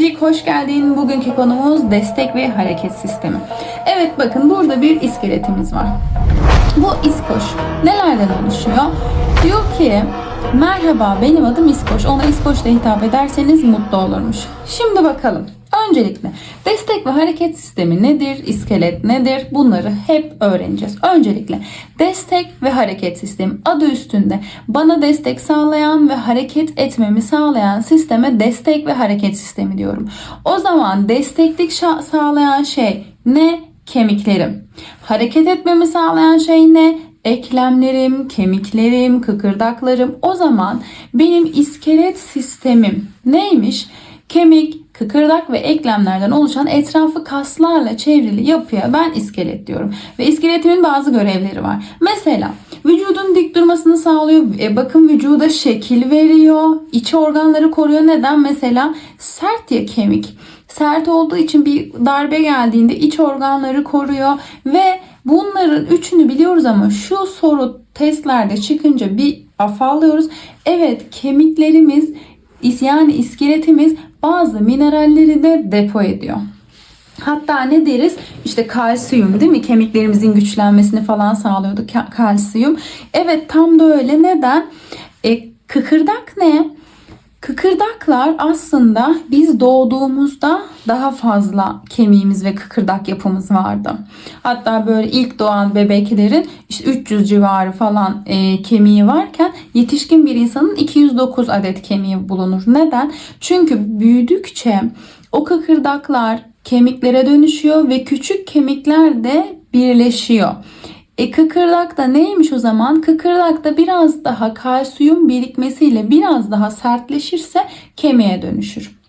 Selimcik hoş geldin. Bugünkü konumuz destek ve hareket sistemi. Evet bakın burada bir iskeletimiz var. Bu iskoş nelerden oluşuyor? Diyor ki merhaba benim adım İskoş. Ona İskoş'la hitap ederseniz mutlu olurmuş. Şimdi bakalım. Öncelikle destek ve hareket sistemi nedir? İskelet nedir? Bunları hep öğreneceğiz. Öncelikle destek ve hareket sistemi adı üstünde bana destek sağlayan ve hareket etmemi sağlayan sisteme destek ve hareket sistemi diyorum. O zaman desteklik sağlayan şey ne? Kemiklerim. Hareket etmemi sağlayan şey ne? eklemlerim, kemiklerim, kıkırdaklarım. O zaman benim iskelet sistemim neymiş? Kemik, kıkırdak ve eklemlerden oluşan etrafı kaslarla çevrili yapıya ben iskelet diyorum. Ve iskeletimin bazı görevleri var. Mesela vücudun dik durmasını sağlıyor. E, bakın vücuda şekil veriyor. İç organları koruyor. Neden? Mesela sert ya kemik. Sert olduğu için bir darbe geldiğinde iç organları koruyor ve bunların üçünü biliyoruz ama şu soru testlerde çıkınca bir afallıyoruz. Evet kemiklerimiz yani iskeletimiz bazı mineralleri de depo ediyor. Hatta ne deriz? İşte kalsiyum değil mi? Kemiklerimizin güçlenmesini falan sağlıyordu ka- kalsiyum. Evet tam da öyle. Neden? E, kıkırdak ne? Kıkırdaklar aslında biz doğduğumuzda daha fazla kemiğimiz ve kıkırdak yapımız vardı. Hatta böyle ilk doğan bebeklerin işte 300 civarı falan e, kemiği varken yetişkin bir insanın 209 adet kemiği bulunur. Neden? Çünkü büyüdükçe o kıkırdaklar kemiklere dönüşüyor ve küçük kemikler de birleşiyor. E kıkırdak da neymiş o zaman? Kıkırdak da biraz daha kalsiyum birikmesiyle biraz daha sertleşirse kemiğe dönüşür.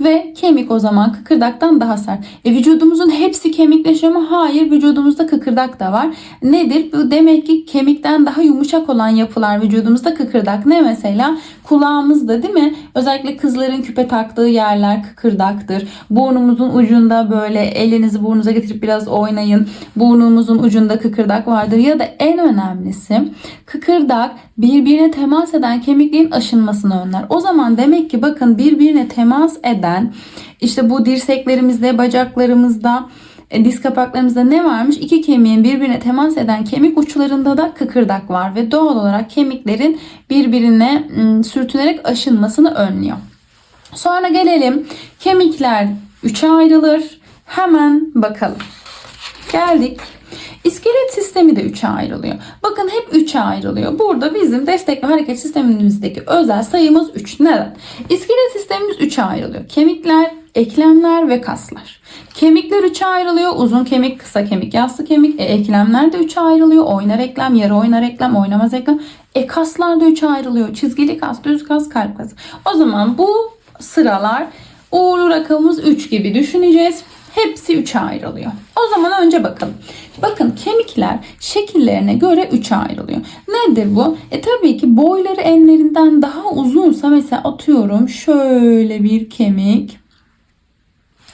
Ve kemik o zaman kıkırdaktan daha sert. E vücudumuzun hepsi kemikleşiyor mu? Hayır vücudumuzda kıkırdak da var. Nedir? Bu demek ki kemikten daha yumuşak olan yapılar vücudumuzda kıkırdak. Ne mesela? Kulağımızda değil mi? Özellikle kızların küpe taktığı yerler kıkırdaktır. Burnumuzun ucunda böyle elinizi burnunuza getirip biraz oynayın. Burnumuzun ucunda kıkırdak vardır. Ya da en önemlisi kıkırdak birbirine temas eden kemiklerin aşınmasını önler. O zaman demek ki bakın birbirine temas eden işte bu dirseklerimizde, bacaklarımızda, e, diz kapaklarımızda ne varmış? İki kemiğin birbirine temas eden kemik uçlarında da kıkırdak var ve doğal olarak kemiklerin birbirine sürtünerek aşınmasını önlüyor. Sonra gelelim kemikler üçe ayrılır. Hemen bakalım. Geldik. İskelet sistemi de üçe ayrılıyor. Bakın hep üçe ayrılıyor. Burada bizim destek ve hareket sistemimizdeki özel sayımız 3. Neden? İskelet sistemimiz üçe ayrılıyor. Kemikler, eklemler ve kaslar. Kemikler üçe ayrılıyor. Uzun kemik, kısa kemik, yassı kemik. E, eklemler de üçe ayrılıyor. Oynar eklem, yarı oynar eklem, oynamaz eklem. E kaslar da üçe ayrılıyor. Çizgili kas, düz kas, kalp kası. O zaman bu sıralar uğurlu rakamımız 3 gibi düşüneceğiz. Hepsi 3'e ayrılıyor. O zaman önce bakalım. Bakın kemikler şekillerine göre 3'e ayrılıyor. Nedir bu? E tabii ki boyları enlerinden daha uzunsa mesela atıyorum şöyle bir kemik.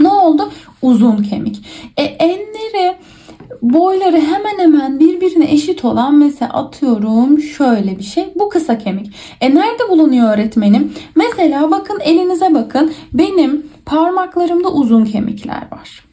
Ne oldu? Uzun kemik. E enleri boyları hemen hemen birbirine eşit olan mesela atıyorum şöyle bir şey. Bu kısa kemik. E nerede bulunuyor öğretmenim? Mesela bakın elinize bakın. Benim parmaklarımda uzun kemikler var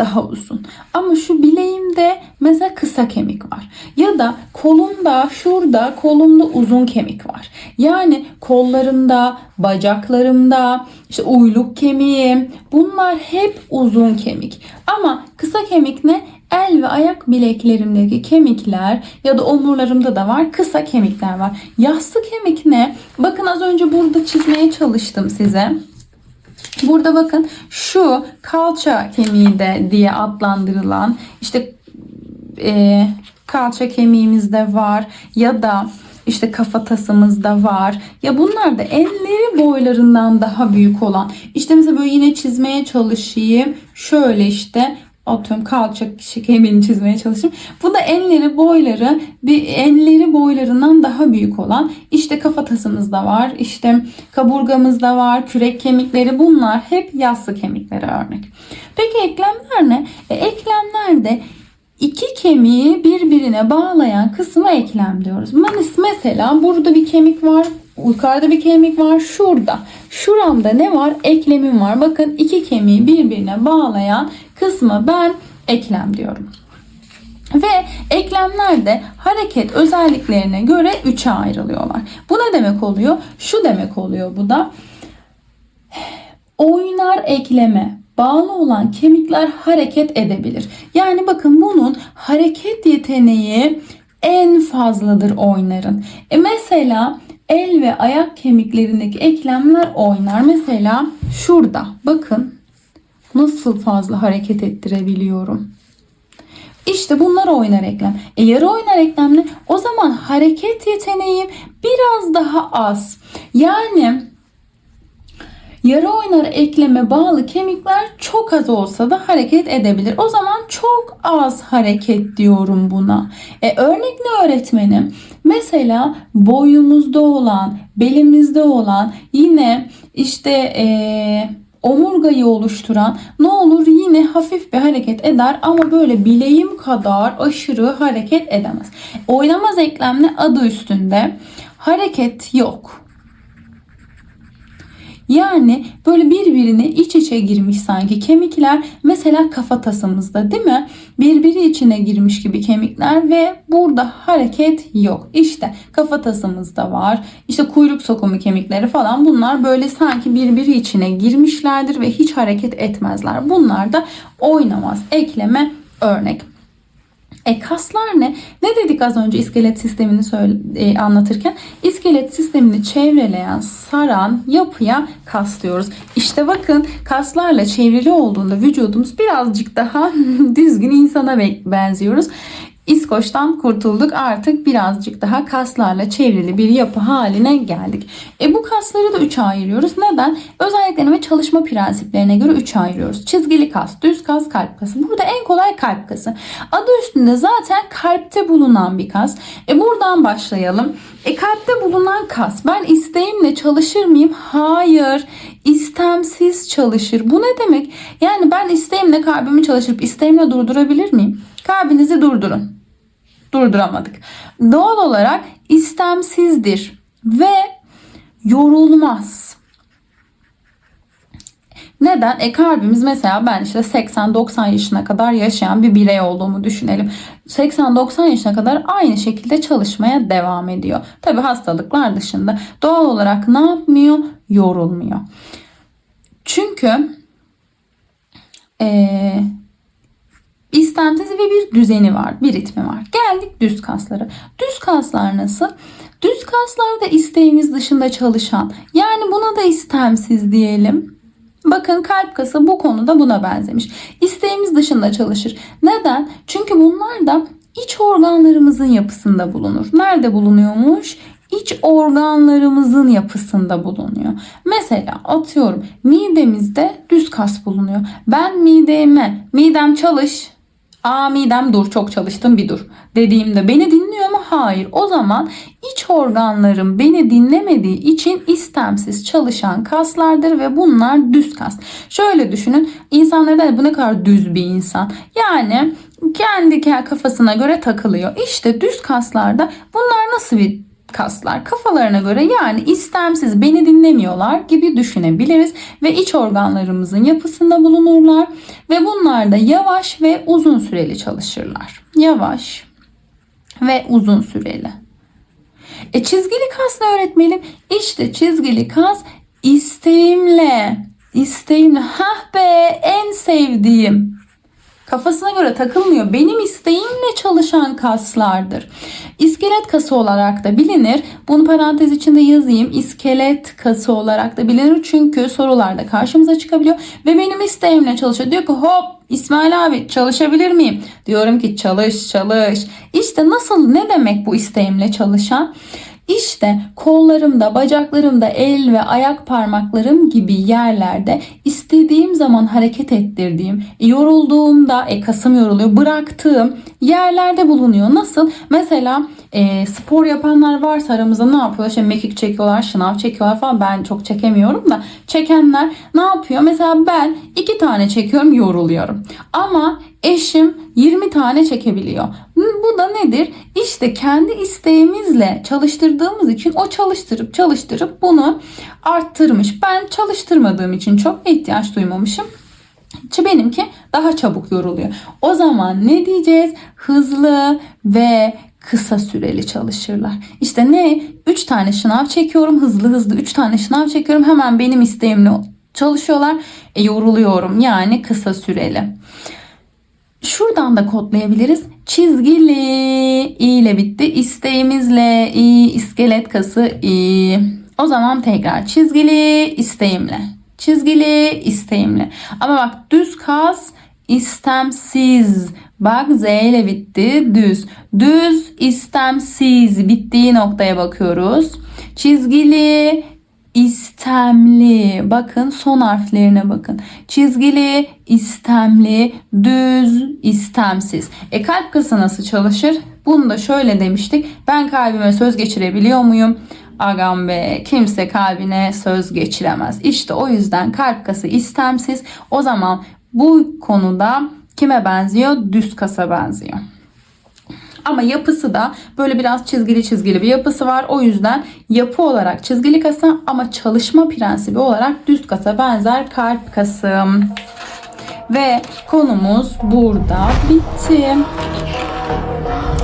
daha uzun. Ama şu bileğimde mesela kısa kemik var. Ya da kolumda, şurada kolumda uzun kemik var. Yani kollarımda, bacaklarımda, işte uyluk kemiğim bunlar hep uzun kemik. Ama kısa kemik ne? El ve ayak bileklerimdeki kemikler ya da omurlarımda da var. Kısa kemikler var. Yassı kemik ne? Bakın az önce burada çizmeye çalıştım size. Burada bakın şu kalça kemiği de diye adlandırılan işte e, kalça kemiğimizde var ya da işte kafatasımızda var. Ya bunlar da enleri boylarından daha büyük olan. İşte mesela böyle yine çizmeye çalışayım. Şöyle işte atıyorum kalça kemiğini çizmeye çalışayım. Bu da enleri boyları bir enleri boylarından daha büyük olan işte kafatasımızda var. işte kaburgamızda var. Kürek kemikleri bunlar hep yassı kemiklere örnek. Peki eklemler ne? E, eklemler de iki kemiği birbirine bağlayan kısmı eklem diyoruz. Mesela burada bir kemik var yukarıda bir kemik var şurada. Şuramda ne var? Eklemim var. Bakın iki kemiği birbirine bağlayan kısmı ben eklem diyorum. Ve eklemler de hareket özelliklerine göre üçe ayrılıyorlar. Bu ne demek oluyor? Şu demek oluyor bu da. Oynar ekleme bağlı olan kemikler hareket edebilir. Yani bakın bunun hareket yeteneği en fazladır oynarın. E mesela el ve ayak kemiklerindeki eklemler oynar. Mesela şurada bakın nasıl fazla hareket ettirebiliyorum. İşte bunlar oynar eklem. E yarı oynar eklem ne? O zaman hareket yeteneğim biraz daha az. Yani yarı oynar ekleme bağlı kemikler çok az olsa da hareket edebilir. O zaman çok az hareket diyorum buna. E örnek ne öğretmenim? Mesela boyumuzda olan, belimizde olan yine işte eee omurgayı oluşturan ne olur yine hafif bir hareket eder ama böyle bileğim kadar aşırı hareket edemez. Oynamaz eklemli adı üstünde hareket yok. Yani böyle birbirine iç içe girmiş sanki kemikler mesela kafatasımızda değil mi? Birbiri içine girmiş gibi kemikler ve burada hareket yok. İşte kafatasımızda var. İşte kuyruk sokumu kemikleri falan bunlar böyle sanki birbiri içine girmişlerdir ve hiç hareket etmezler. Bunlar da oynamaz ekleme örnek. E kaslar ne? Ne dedik az önce iskelet sistemini söyle, e, anlatırken? İskelet sistemini çevreleyen, saran yapıya kas diyoruz. İşte bakın kaslarla çevrili olduğunda vücudumuz birazcık daha düzgün insana benziyoruz. İskoç'tan kurtulduk. Artık birazcık daha kaslarla çevrili bir yapı haline geldik. E bu kasları da üçe ayırıyoruz. Neden? Özelliklerine ve çalışma prensiplerine göre üçe ayırıyoruz. Çizgili kas, düz kas, kalp kası. Burada en kolay kalp kası. Adı üstünde zaten kalpte bulunan bir kas. E buradan başlayalım. E kalpte bulunan kas. Ben isteğimle çalışır mıyım? Hayır. İstemsiz çalışır. Bu ne demek? Yani ben isteğimle kalbimi çalışıp isteğimle durdurabilir miyim? Kalbinizi durdurun. Durduramadık. Doğal olarak istemsizdir ve yorulmaz. Neden? E kalbimiz mesela ben işte 80-90 yaşına kadar yaşayan bir birey olduğumu düşünelim. 80-90 yaşına kadar aynı şekilde çalışmaya devam ediyor. Tabi hastalıklar dışında. Doğal olarak ne yapmıyor? Yorulmuyor. Çünkü eee istemsiz ve bir düzeni var, bir ritmi var. Geldik düz kaslara. Düz kaslar nasıl? Düz kaslar da isteğimiz dışında çalışan. Yani buna da istemsiz diyelim. Bakın kalp kası bu konuda buna benzemiş. İsteğimiz dışında çalışır. Neden? Çünkü bunlar da iç organlarımızın yapısında bulunur. Nerede bulunuyormuş? İç organlarımızın yapısında bulunuyor. Mesela atıyorum midemizde düz kas bulunuyor. Ben mideme, midem çalış, Aa dur çok çalıştım bir dur dediğimde beni dinliyor mu? Hayır. O zaman iç organlarım beni dinlemediği için istemsiz çalışan kaslardır ve bunlar düz kas. Şöyle düşünün insanlar da bu ne kadar düz bir insan. Yani kendi kafasına göre takılıyor. İşte düz kaslarda bunlar nasıl bir kaslar kafalarına göre yani istemsiz beni dinlemiyorlar gibi düşünebiliriz ve iç organlarımızın yapısında bulunurlar ve bunlar da yavaş ve uzun süreli çalışırlar. Yavaş ve uzun süreli. E çizgili kas ne öğretmenim? İşte çizgili kas isteğimle, isteğimle, hah be en sevdiğim Kafasına göre takılmıyor. Benim isteğimle çalışan kaslardır. İskelet kası olarak da bilinir. Bunu parantez içinde yazayım. İskelet kası olarak da bilinir. Çünkü sorularda karşımıza çıkabiliyor. Ve benim isteğimle çalışıyor. Diyor ki hop İsmail abi çalışabilir miyim? Diyorum ki çalış çalış. İşte nasıl ne demek bu isteğimle çalışan? İşte kollarımda, bacaklarımda, el ve ayak parmaklarım gibi yerlerde istediğim zaman hareket ettirdiğim, yorulduğumda, e, kasım yoruluyor, bıraktığım yerlerde bulunuyor. Nasıl? Mesela e, spor yapanlar varsa aramızda ne yapıyorlar? İşte mekik çekiyorlar, şınav çekiyorlar falan. Ben çok çekemiyorum da çekenler ne yapıyor? Mesela ben iki tane çekiyorum yoruluyorum. Ama eşim 20 tane çekebiliyor. Bu da nedir? İşte kendi isteğimizle çalıştırdığımız için o çalıştırıp çalıştırıp bunu arttırmış. Ben çalıştırmadığım için çok ihtiyaç duymamışım. Benimki daha çabuk yoruluyor. O zaman ne diyeceğiz? Hızlı ve kısa süreli çalışırlar. İşte ne? 3 tane şınav çekiyorum. Hızlı hızlı 3 tane şınav çekiyorum. Hemen benim isteğimle çalışıyorlar. E, yoruluyorum. Yani kısa süreli. Şuradan da kodlayabiliriz. Çizgili i ile bitti. İsteğimizle i, iskelet kası i. O zaman tekrar çizgili isteğimle. Çizgili isteğimle. Ama bak düz kas istemsiz. Bak z ile bitti. Düz. Düz istemsiz. Bittiği noktaya bakıyoruz. Çizgili istemli. Bakın son harflerine bakın. Çizgili, istemli, düz, istemsiz. E kalp kası nasıl çalışır? Bunu da şöyle demiştik. Ben kalbime söz geçirebiliyor muyum? Agam be kimse kalbine söz geçiremez. İşte o yüzden kalp kası istemsiz. O zaman bu konuda kime benziyor? Düz kasa benziyor. Ama yapısı da böyle biraz çizgili çizgili bir yapısı var. O yüzden yapı olarak çizgili kasa ama çalışma prensibi olarak düz kasa benzer kalp kası. Ve konumuz burada bitti.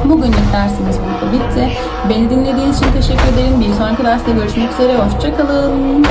Bugünlük dersimiz burada bitti. Beni dinlediğiniz için teşekkür ederim. Bir sonraki derste görüşmek üzere. Hoşçakalın.